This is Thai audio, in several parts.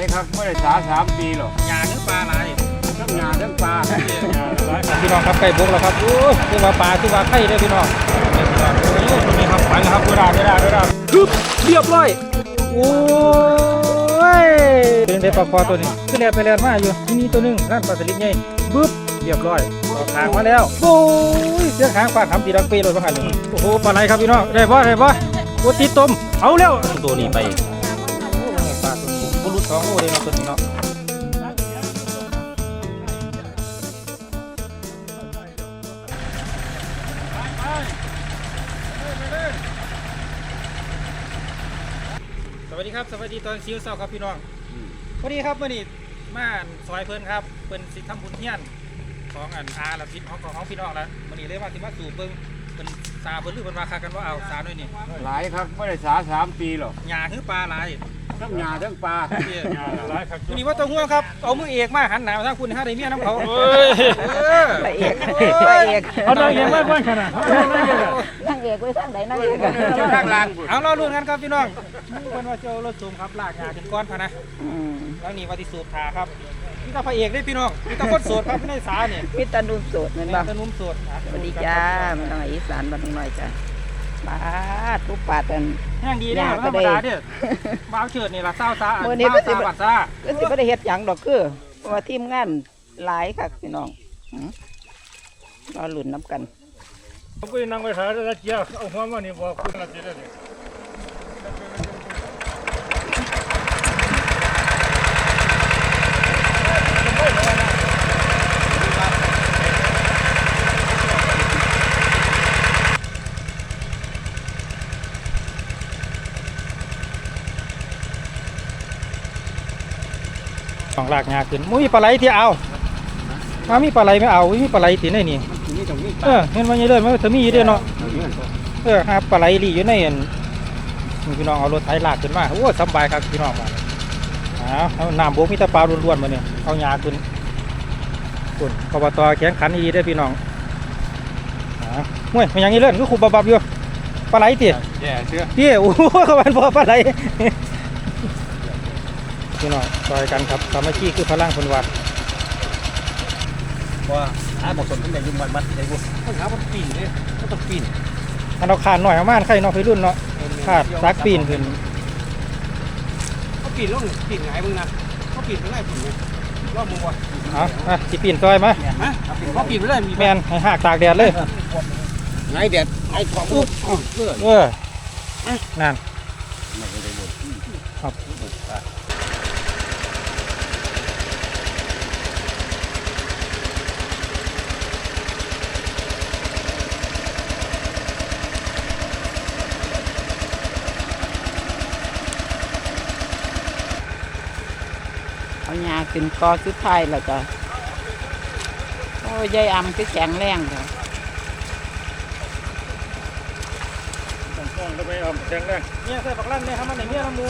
ายครับไม่ได้สาสามปีหรอกยาหรือปลาอะไรทั้งงานทั้งปลาพี่น้องครับไก่บกแล้วครับโอ้ยคือว่าปลาคือว่าไข่เด้อพี่น้องโอ้ยตัวนี้ครับไปแล้วครับดูดาดูดาดูดาฮึบเรียบร้อยโอ้ยเป็นได้ปลาคอตัวนี้ขึ้นแลนไปแลนมาอยู่ที่นี่ตัวหนึงนั่นปลาสลิดใหญ่บึ๊บเรียบร้อยออกหางมาแล้วโอ้ยเสียงหางปลาทำตีดังปีเลยบ้างหันนี่โอ้โหปลาไหลครับพี่น้องได้บ่ได้บ่โอ้ตีต้มเอาแล้วตัวนี้ไป สองโลเลยเนาะตัวนี้เนาะสวัสดีครับสวัสดีตอนซิวเศร้าครับพี่น้องพอดีครับเมื่อนี้มาซอยเพิ่นครับเพิ่นสิทำบุญเฮียนของอันอาละพิษของของพี่น้องแล้วมื่อนี้เลยว่าสิมาสู่เบิ่งเพิ่นซาเพิ่นหรือเพิ่นว่าคากันว่าเอาซาหน่อยนี่หลายครับไม่ได้สาสามปีหรอกหญ้าคือปลาหลาย ทั้งงานทั้งปลาวันนี้ว่าต้องห่วงครับ เอามือเอกมาหันหน้ามาทางคุณหาได้เมียน้ำเขาเออพระเอกพระเอกเอาได้ยังไม่บ้านขนาดนางเอกไว้ทางไหนนางเอกเจ้าข้างล่างบุญเอาเราลุ้นกันครับพี่น้องเพิ่นว่าเจ้ารถสูงครับลากหญ้าขึ้นก้อนพะนะอืมแล้วนี่ว่าที่สูบทาครับนี่ก็พระเอกได้พี่น้องนี่ก็คนโสดครับในสาเนี่ยมิตรนุ่มโสดเหมือนนี่บ่ก็นุ่มโสดอะสวัสดีจ้ามันต้องอีสานบ้านน้อยจ้า ปาดทุกปาดกัน แห้งดีเด้อหญ้าธก็รรได้มดาเด้อบ้าวเฉิดนี่ล่ะเศร้าซามื้อนี้เศร้าก็สิซาบัดซาก็สิบ่ได้เฮ็ดหยังดอกคือเพราะว่าทีมงานหลายคักพี่น้องหืมรอลุ้นน้ำกัน ผมก็นั่งไปหาแล้วเจียเอาหัวมานี่บอกคุณละเจียนี่ของ ลากงาขึ้นมุ้ยปลาไหลที่เอามามีปลาไหลไม่เอามีปลาไหลที่ไหนนี่นี่ตรงนี้เออเห็นว่าอย่างเลยมันก็มีอยู่เด้อเนาะเออหาปลาไหลหลีอยู่ในอันนี่พี่น้องเอารถไถลากขึ้นมาโอ้สำบายครับพี่น้องมาอ้าวเอาน้ำบกมีแต่ปลาล้วนๆมาเนี่ยเอาหญ้าขึ้นคุณกบตแข็งขันอีได้อพี่น้องอ้าวเฮ้ยมันอยังนี้เล่นก็ขุบบับๆอยู่ปลาไหลติแย่เชื่อพี่โอ้โหเขาเป็นพ่อปลาไหล พี่น้องซอยกันครับสามัคคีคือพลังคนวัดว่าหาบอกสนตั้งแต่ยุ่งมันมัดใจบุต้องหามันปีนเลยก็ต้องปีนอันเราขาดหน่อยเอามาใครเนาะพี่รุ่นเนาะขาดซักปีนขึ้นเขาปีนลงปีนไงมึงนะเขาปีนไปไล่ปีนไงรอบมึงวะเอาอะสิปีนซอยมาฮะเขาปีนไปไล่มีแมนให้หักตากแดดเลยไงเด็ดไอ้ของปุ๊บเพื่อเออนั่นครับ เอาหญ้าขึ้นกอสุดท้ายแล้วจ้ะโอ้ยยายอำคือแข็งแรงจ้ะต้องไปเอาแดงแดงเนี่ยใส่ปักลั่นเนี่ยทำมันไหนเนี่ยน้ำมู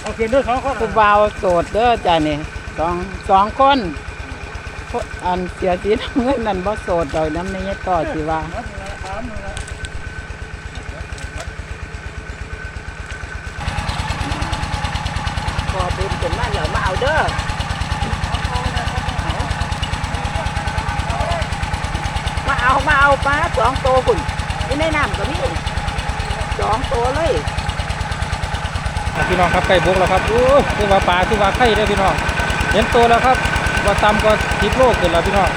เอาเขียนด้วยสองข้อผู้บ่าวโสดเด้อจ้ะนี่สองสองคนผู้อันเสียสีน้ำเงินนั่นบ่โสดดอกน้ำในต่อสิว่า อบุญขึ้นมาแล้วมาเอาเด้อมาเอามาเอาปลาสองโตวคุณนี่ในน้ำก็มีสองตัวเลยพี่น้องครับไก่บกแล้วครับโอ้คือว่าปลาคือว่าไข่เด้พี่น้องเห็นตัวแล้วครับว่าต่ำกว่าสิบโลขึ้นแล้วพี่น้อง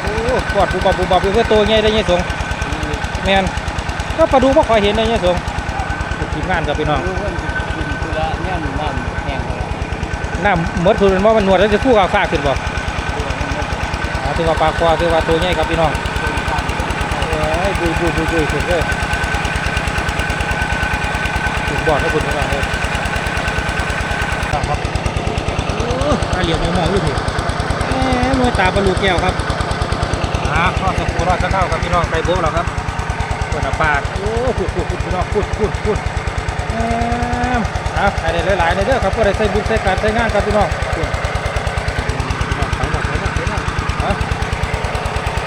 โอ้กอดบูบับบูบับเพื่อตัวใหญ่ได้ยังสงแมนก็ปลาดูบ่คอยเห็นได้ยังสง ทีมงานกับพี่น้องกินคือละเนี่ยน้ำแห้งเลยน้ำหมดทุนว่ามันนวดแล้วจะคู่กับฟากขึ้นบ่อ่าถือว่าปลาคอถือว่าตัวใหญ่ครับพี่น้องเอ้ยบุยบุยบุยบุยสุดเลยสุดบอดนะคุณพี่น้องเลยครับโอ้ตาเหลียวมองๆอยู่พี่แหมมวยตาบรรลุแก้วครับอ่าข้อสกุลรอดจะเข้าครับพี่น้องไก่โบ๊ะแล้วครับเปาก โอ้พูดพูดพูดพี่น้องพูดพูดพูดครับอะไรหลายๆในเด้อครับก็ได้ใส่บุญใส่การใส่งานครับพี่น้อง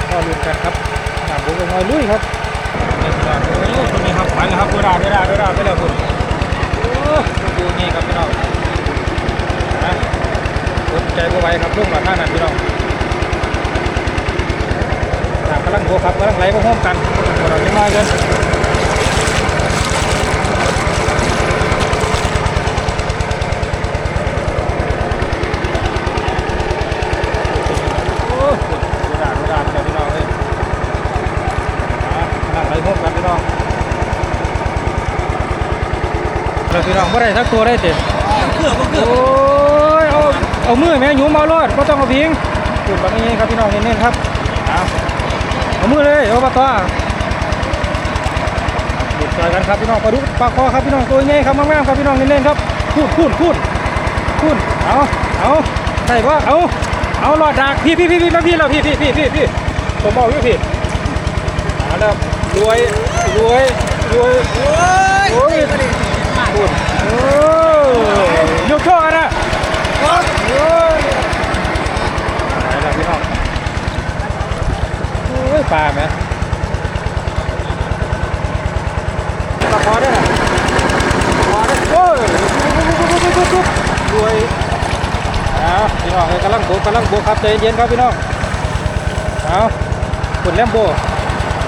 ก็ลุ้นกันครับหนักบุญลอยลุยครับคนนี้ครับไปแล้วครับเวลาเวลาเวลาไปแล้วคุณดูนี่ครับพี่น้องนะสนใจก็ไว้ครับลุงมาท่านั้นพี่น้อง เราจะมากันโอ้ยดูด่าดูด่าไปเลยพี่น้องเอ้ยอะกำลังไหลห้อมกันพี่น้องเราพี่น้องไม่ได้สักตัวได้เด็ดเกือบก็เกือบโอ้ยเอาเอามือแม่หยูเมาลอดก็ต้องเอาพิงจุดแบบนี้ครับพี่น้องเน้นๆครับ เอามือเลยเอาปลาตัวดูดจอยกันครับพี่น้องปลาดุกปลาคอครับพี่น้องตัวใหญ่ครับงามๆครับพี่น้องเน้นๆครับพูดพูดพูดพูดเอาเอาใส่ว่าเอาเอาลอดดากพี่พี่พี่พี่มาพี่เราพี่พี่พี่พี่พี่ผมบอกอยู่พี่เอาแล้วรวยรวยรวยโอ้ยโอ้ยพูดโอ้ยยกโชคกันะโอ้ยไหนล่ะพี่น้อง อ้ยปลาไหมปลาคอได้น่ะคอได้โอ้ยปุ๊บปุ๊บปุ๊บปุ๊บปุ๊บรวยเอาพี่น้องกำลังโบกกำลังโบกครับใจเย็นครับพี่น้องเอาขุนแลมโบ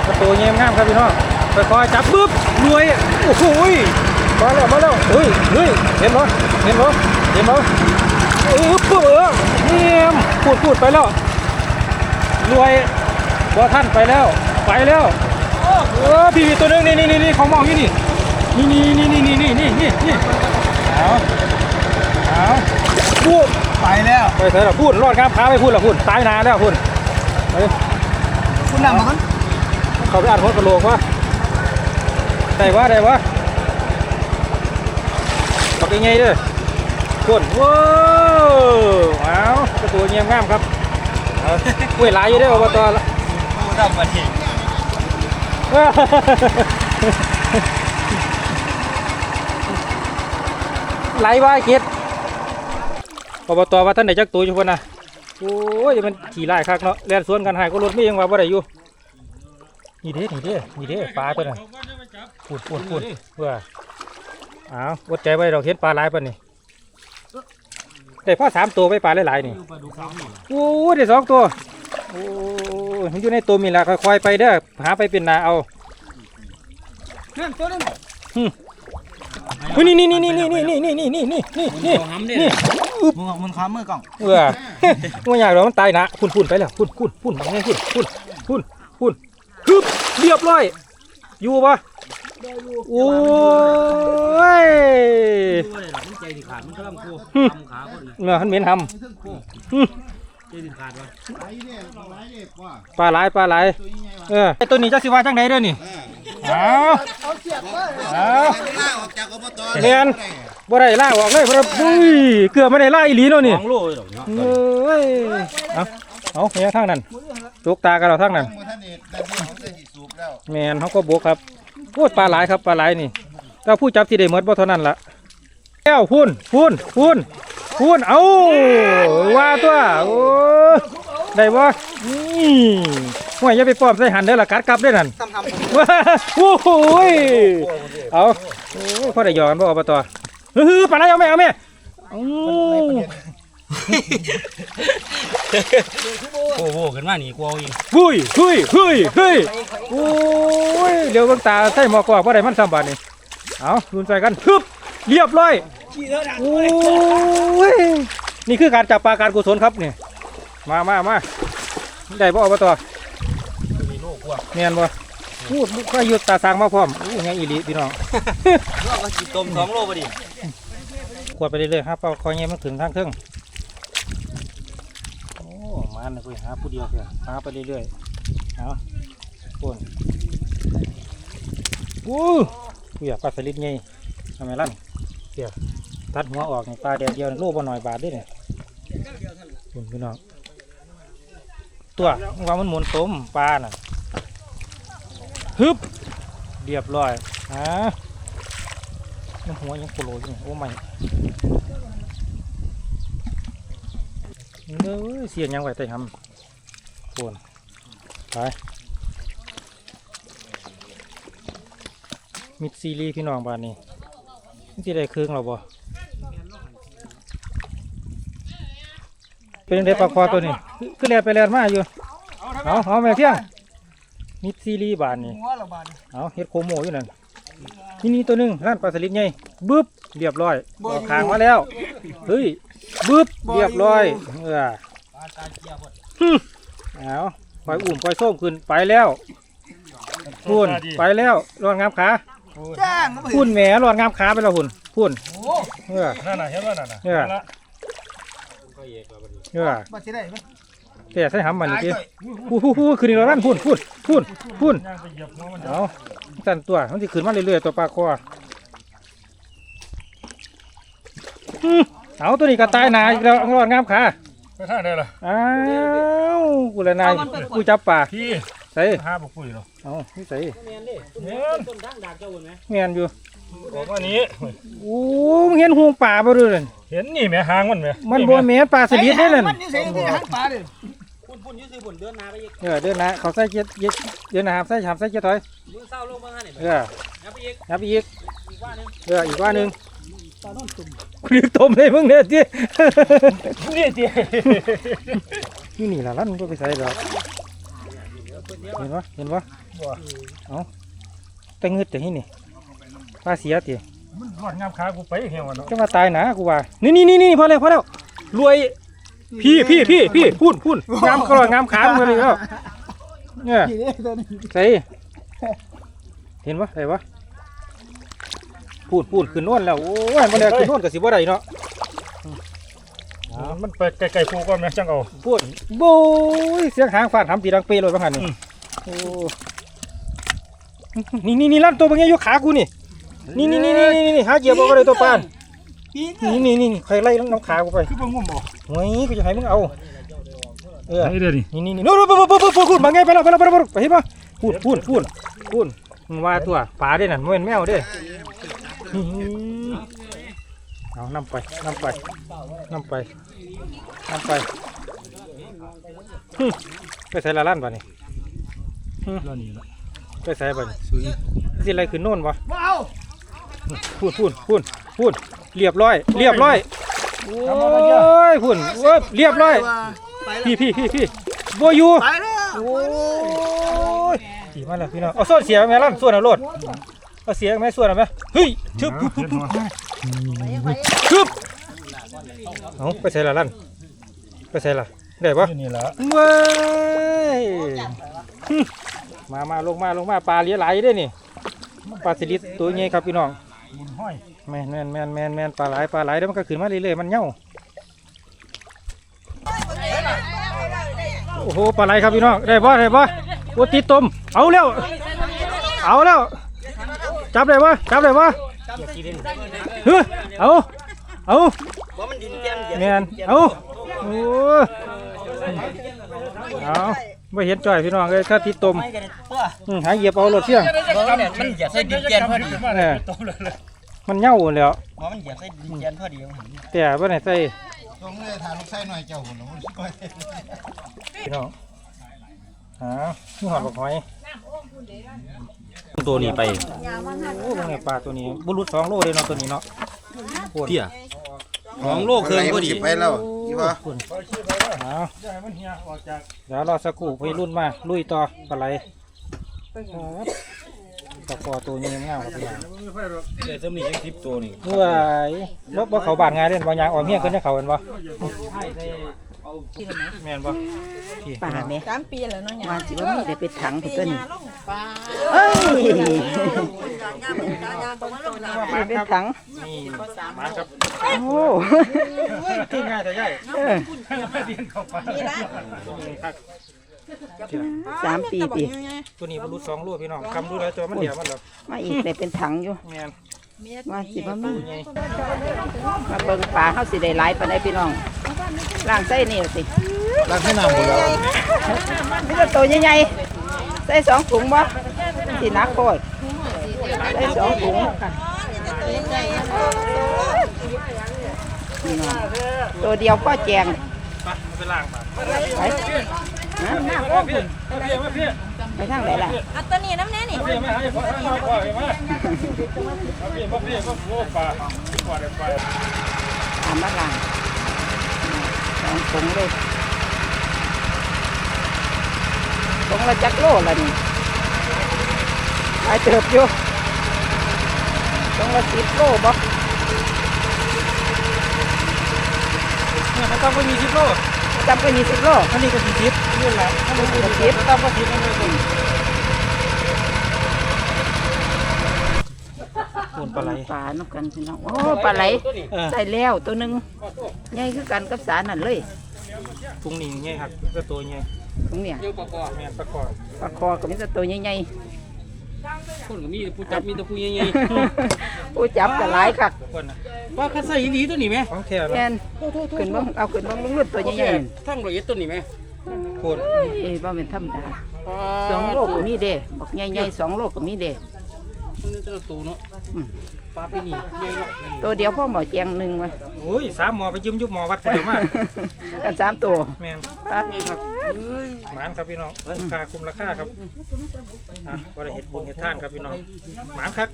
ประตูเงี้ยงามครับพี่น้องค่อยๆจับปุ๊บรวยโอ้โหมาแล้วมาแล้วเฮ้ยเฮ้ยเห็นเหรอเห็นเหรอเห็นเหรอเออปุ๊บเออเงียมพูดพูดไปแล้วรวย บัวท่านไปแล้วไปแล้วเออพี่ตัวหนึงนี่นี่นี่นี่ของมองอยู่นี่นี่นี่นี่นี่นี่นี่นี่นี่เอาเอาพูดไปแล้วไปเถอะล่ะพูดรอดครับพาไปพูดละพูดตายนานแล้วพูดไปคุณนำมันเขาไปอ่านหัวกระโหลกวะได้วะได้วะปักยังไงเด้อพูดว้าวเอากระตัวเงียบงามครับเอาเว้ยหลายอยู่ได้ออบตละ กูทำมาทิ้งไหลวะไอ้เกียรติอบตว่าท่านไหนจักตัวอยู่คนน่ะโอ้ยมันขี่ไล่คักเนาะแล่นสวนกันหายก็รถไม่ยังว่าบ่ได้อยู่นี่เด้นี่เด้นี่เด้ปลาตัวน่ะพูดพูดพูดเพื่ออ้าวอดใจไว้เราเห็นปลาหลายปะนี่ได้พ่อสามตัวไปปลาหลายๆนี่โอ้ยได้สองตัว อ้ยมันอยู่ในตัวมีละค่อยๆไปเด้อหาไปเป็นนาเอานั่นตัวนั้นเฮ้ยนี่นี่นี่นี่นี่นี่นี่นี่นี่นี่นี่นี่ทำเนี่ยนี่มึงมึงค้ามือกล่องเออไม่อยากหรอกมันตายนะพุ่นพุ่นไปแล้วพุ่นพุ่นพุ่นบางไงพุ่นพุ่นพุ่นพุ่นฮึบเรียบร้อย อยู่ปะโอ้ยตัวเลยหรอมันใจสิขาดมันกำ ลังกูหึทำขาคนนะเมื่อขันเหม็นทำหึใจสิขาดวะปลาไหลายปลาไหลายเออไอตัวนี้จะสิว่าจังไหนเด้อนี่เอาเอาเรียนบ่ได้ล่าออกเลยบ่ได้อุ้ยเกือบไม่ได้ล่าอีหลีเนาะนี่สองโลเลยหรอเนาะเอ้ยเอาเอาไปยังทางนั้นตกตากันเราทางนั้นแมนเขาก็บวกครับโอ้ยปลาหลายครับปลาหลายนี่แต่ผู้จับที่ได้หมดบ่เท่านั้นละ แก้วพุ่นพุ่นพุ่นพุ่นเอาว่าตัวโอ้ได้บ่นี่ห่วยอย่าไปป้อมใส่หันเด้อละกัดกลับได้อนั่นทำทำว้าโอ้โหยเอาโอ้ยพอได้หยอกกันบ่อบตเฮ้ยปลาไหลเอาไหมเอาไหมอืมโอ้โหขึ้นมานี่กูเอาอีกเฮ้ยเฮ้ยเฮ้ยเฮ้ยโอ้ยเดี๋ยวเบิ่งตาใส่หมอกอกว่าได้มันสามบาทนี่เอาลุนใส่กันฮึบเรียบร้อย โอ้ยนี่คือการจับปลาการกุศลครับนี่มามามาได้บ่อบตมีโลกว่ะเนียนบ่พูดก็หยุดตาสางมาพร้อมอู้ยังอีหลีพี่น้องเราก็จิตต้มสองโลพอดีขวดไปเรื่อยๆครับเอาคอยเงี้ยมันถึงทางเครื่องโอ้มันนะคุยหาผู้เดียวเถอะหาไปเรื่อยๆเอาปุ่นอู้กูอยากปลาสลิดไงทำไมลั่นเดี๋ยว ตัดหัวออกนี่ปลาแดดเดียวนี่โลบ่หน่อยบาทด้วยเนี่ยปุ่นพี่น้องตัวว่ามันหมุนต้มปลาน่ะฮึบเรียบร้อยอ่ามันหัวยังโคโลอยู่โอ้ไม่เด้อเสียงยังไหวแต่ทำปวนไปมิดซีรีพี่น้องบ้านนี้นี่ที่ได้เครื่องเราบ่ เป็นเด็กปลาคอตัวนี้คือคือแลนไปแลนมาอยู่เอาเอาแม่เพียงมิดซีรีส์บานนี่หัวละบาดเอาเฮ็ดโคโมอยู่นั่นนี่นี่ตัวหนึงร้านปลาสลิดไงบึ๊บเรียบร้อยออกคางมาแล้วเฮ้ยบึ๊บเรียบร้อยเออฮึเอาปล่อยอุ่มปล่อยส้มขึ้นไปแล้วพุ่นไปแล้วรอดงามขาจ้างก็บ่เห็พุ่นนแหมรอดงามขาไปแล้วพุ่นพุ่นโอ้เออนั่นน่ะเห็นว่านั่นน่ะ เออเออบ่สิได้บ่แต่ใส่หำมันนี่ติพูพูพูขึ้นอีกแล้วนั่นพุ่นพุ่นพุ่นพุ่นย่างไปเหยียบหัวมันเอาสั่นตัวมันสิขึ้นมาเรื่อยๆตัวปลาคออืมเอาตัวนี้ก็ตายหนาอีกแล้วรอดงามขาไปทางไหนล่ะอ้าวกูละนายกูจับป่าพี่ใส่หาบ่คุยหรอกเอานี่ใส่แม่นเด้ต้นต้นทางดากเจ้าพุ่นแหมเงียนอยู่บอกว่านี้โอ้มึงเห็นห่วงป่าบ่เด้อนั่น เห็นนี่แม่หางมันแม่มันบ่แม่นปลาสลิดเด้อนั่นมันนี่ใส่ที่หันปลาเด้พุ่นพุ่นอยู่ซื่อพุ่นเดินหน้าไปอีกเออเดินนะเขาใส่เกียร์เกียร์เดินนะครับใส่หามใส่เกียร์ถอยมือเศร้าลงมาหั่นนี่เออนับไปอีกนับอีกอีกว่าหนึงเอออีกว่าหนึงปลาโน่นตุ่มกูรีบต้มเลยมึงเนี่ยที่นี่ตินี่นี่ล่ะลั่นก็ไปใส่ดอกเห็นปะเห็นปะบ่แต่งึดแต่ที่นี่ปลาเสียติมัน รอดงามขากูไปเหี่ยวเนาะจะมาตายหนากูว่านี่นี่นี่นี่พอแล้วพอแล้วรวยพี่พี่พี่พี่พูดพูดงามกรอดงามขามึงเลยแล้วเนี่ยนี่เด้ตัวนี้ใส่เห็นปะใส่ปะพูดพูดขึ้นโน่นแล้วโอ้ยมันแล้วขึ้นโน่นกับสิบ่ได้เนาะมันไปไกลๆกูก่อนแม่จังเอาพูดโบ้ยเสียงหางฟาดทำตีดังเปรย์เลยบ้างหันนี่อืมโอ้นี่นี่นี่ลั่นตัวบางอย่างยกขากูนี่ นี่นี่นี่นี่นี่นี่หาเหยียบเอาก็เลยตัวปานนี่นี่นี่ใครไล่น้ำขากูไปคือบ่งุ่มบ่เฮ้ยกูจะให้มึงเอาเออไอ้เด้อนี่นี่นี่นี่โน้ตพูดพูดพูดพูดพูดมาไงไปแล้วไปแล้วไปแล้วไปแล้วไปเห็นปะพูดพูดพูดพูดมึงว่าตัวปลาเด้นั่นมันแมวเด้อื้อหือเอานำไปนำไปนำไปนำไปหึไปใส่ละลั่นป่ะนี่ล้วนี่ล่ะไปใส่ป่ะนี่สิอะไรขึ้นโน่นวะบ่เอา พูดพูดพูดพูดเรียบร้อย เรียบร้อยโอ้ยพูดเว้ยเรียบร้อยไปแล้วพี่พี่พี่พี่โบอยูไปแล้วโอ้ยขี่มาแล้วพี่น้องเอาส่วนเสียไหมล่ะส่วนเอารถเอาเสียไหมส่วนเอาไหมเฮ้ยชึบปุ๊บปุ๊บปุ๊บชึบเอาไปใส่ละลั่นไปใส่ละได้ปะอยู่นี่ล่ะเว้ยหึมามาลงมาลงมาปลาเลี้ยไหลได้นี่ปลาสลิดตัวใหญ่ครับพี่น้อง บุญห้อยแมนแมนแมนแมนแมนปลาไหลปลาไหลแล้วมันก็ขึ้นมาเรื่อยๆมันเหน่าโอ้โหปลาไหลครับพี่น้องได้บ่ได้บ่โอ้ติดตมเอาแล้วเอาแล้วจับได้บ่จับได้บ่เฮ้ยเอาเอาบ่มันดินแก้มเหยียบแมนเอาโอ้เอา ไม่เห็นจ่อยพี่น้องเลยถ้าติดตมไม่กันตัวอืมหาเหยียบเอารถเสี่ยงบ่เนี่ยมันเหยียบใส่ดินแก้มพอดีมาเลยโตเลยเลยมันเหน่าแล้วบ่มันเหยียบใส่ดินแก้มพอดีแต่ว่าไหนใส่ตรงนี้ทานลูกไส้หน่อยเจ้าหุ่นแล้วมันช่วยพี่น้องหานี่หอดบักหอยตัวนี้ไปโอ้ลงในปลาตัวนี้บุรุษสองโลเลยเนาะตัวนี้เนาะเที่ยของโลกเคยพอดีไปแล้ว อีวะเอาอย่าให้มันเหี่ยออกจากเดี๋ยวรอสักครู่ไปรุ่นมา ลุยต่อปลาไหลตะกอตัวนี้งามครับพี่น้องเดี๋ยวจะมียัง10ตัวนี่เมื่อยบ่บ่เขาบานงานเล่นบ่ยางออกเมียกันจะเขาเห็นบ่ แม่นบ่พี่ป่าไหมสามปีแล้วเนาะว่าสิว่ามีได้ไปถังพุ่นตัวนี้ปลาเอ้ยมามีคเป็รันบถังนี่มาครับโอ้ที่ง่ายแต่ใหญ่เออเรียนเข้าไปนี่ละครับสามปีติตัวนี้บรรลุสองลูกพี่น้องคำรู้แล้วตัวมันเดียวมันหรอกมาอีกได้เป็นถังอยู่แม่น ว่าสิว่ามีไงมาเบิ่งปลาเฮาสิได้หลายปานใดพี่น้องล่างไส้นี่ล่ะสิรักให้น้ำหมดแล้วมีแต่ตัวใหญ่ๆใส่สองถุงบ่สิหนักโคตรใส่สองถุงพี่น้องตัวเดียวก็แจงไปไปล้างปากไปฮะมาพี่มาพี่มาพี่ ไปทางไหนล่ะอัตตัวนี้น้ำแน่นี่พี่มาให้พ่อให้มาพ่อให้มามาพี่มาพี่มาโอ้ปลาปลาได้ปลาตามมาล่างสององถุงเลยถุงละจักโลละนี่หลายเติบอยู่ถุงละสิบโลบ่เนี่ยเขาต้องไปมีสิบโล จำก็ยี่สิบโลอันนี้ก็สี่สิบนี่แหละถ้ามันสี่สิบต้องก็สิบนั่นเองโอนปลาไหลปลาเนกกันพี่น้องโอ้ปลาไหลเออใส่แล้วตัวหนึ่งใหญ่คือกันกับสารนั่นเลยตรงนี้ไงครับก็ตัวไงตรงเนี้ยเดี๋ยวปอกแม่นประกอบปลาคอก็มีแต่ตัวใหญ่ๆคนก็มีผู้จับมีแต่ผู้ใหญ่ๆผู้จับก็หลายคักคนนะๆ ว่าคัดใส่อีหลีตัวนี้ไหมของแท้แม่นขึ้นบ้างเอาขึ้นบ้างรุ่นตัวใหญ่ทั้งร้อยเอ็ดตัวนี้ไหมโคนๆเอ้ยบ่เป็นธรรมดาสองโลก็มีเด้บอกใหญ่ๆสองโลก็มีเด้มันนี่ตัวตัวเนาะอืม ปลาไปนี่ใหญ่เนาะตัวเดียวพ่อหมอแจงหนึ่งวะโอ้ยสามหมอไปยืมยุบหมอวัดไปเดี๋ยวมากันสามตัวแม่นปลาหมานครับพี่น้องราคาคุ้มราคาครับอะว่าได้เห็ดบุญเห็ดท่านครับพี่น้องหมานครับ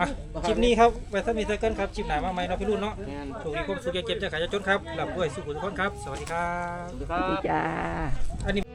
อะคลิปนี้ครับไว้ถ้ามีเซอร์เกิลครับคลิปไหนมาใหม่เนาะพี่รุ่นเนาะถูกดีความสุขอย่าเก็บจะขายจะจนครับหลับด้วยสุขุมทุกคนครับ สวัสดีครับครับจ้า อันนี้